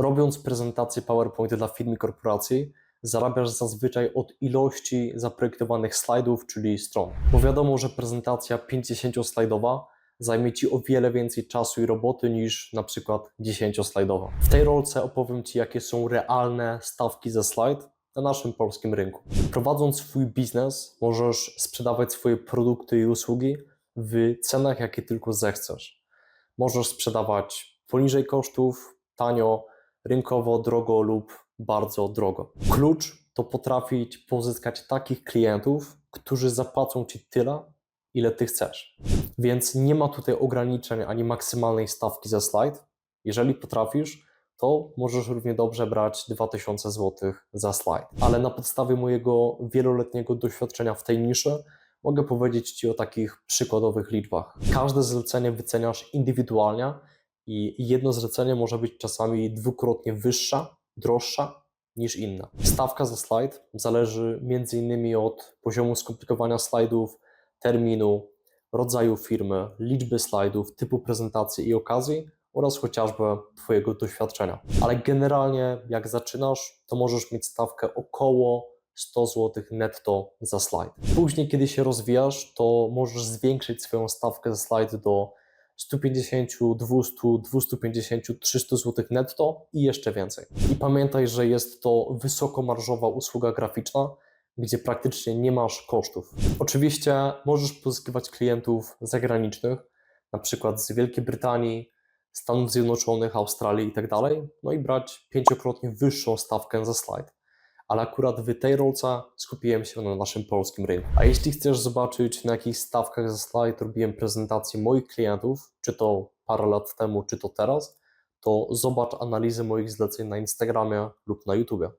Robiąc prezentacje PowerPoint dla firm i korporacji, zarabiasz zazwyczaj od ilości zaprojektowanych slajdów, czyli stron. Bo wiadomo, że prezentacja 50-slajdowa zajmie Ci o wiele więcej czasu i roboty niż na przykład 10-slajdowa. W tej rolce opowiem Ci, jakie są realne stawki za slajd na naszym polskim rynku. Prowadząc swój biznes, możesz sprzedawać swoje produkty i usługi w cenach, jakie tylko zechcesz. Możesz sprzedawać poniżej kosztów, tanio, rynkowo, drogo lub bardzo drogo. Klucz to potrafić pozyskać takich klientów, którzy zapłacą Ci tyle, ile Ty chcesz. Więc nie ma tutaj ograniczeń ani maksymalnej stawki za slajd. Jeżeli potrafisz, to możesz równie dobrze brać 2000 zł za slajd. Ale na podstawie mojego wieloletniego doświadczenia w tej niszy mogę powiedzieć Ci o takich przykładowych liczbach. Każde zlecenie wyceniasz indywidualnie i jedno zlecenie może być czasami dwukrotnie wyższa, droższa niż inna. Stawka za slajd zależy m.in. od poziomu skomplikowania slajdów, terminu, rodzaju firmy, liczby slajdów, typu prezentacji i okazji oraz chociażby Twojego doświadczenia. Ale generalnie, jak zaczynasz, to możesz mieć stawkę około 100 zł netto za slajd. Później, kiedy się rozwijasz, to możesz zwiększyć swoją stawkę za slajd do 150, 200, 250, 300 zł netto i jeszcze więcej. I pamiętaj, że jest to wysokomarżowa usługa graficzna, gdzie praktycznie nie masz kosztów. Oczywiście możesz pozyskiwać klientów zagranicznych, na przykład z Wielkiej Brytanii, Stanów Zjednoczonych, Australii i tak no i brać pięciokrotnie wyższą stawkę za slajd. Ale akurat w tej rolce skupiłem się na naszym polskim rynku. A jeśli chcesz zobaczyć, na jakich stawkach za slajd robiłem prezentacje moich klientów, czy to parę lat temu, czy to teraz, to zobacz analizę moich zleceń na Instagramie lub na YouTube.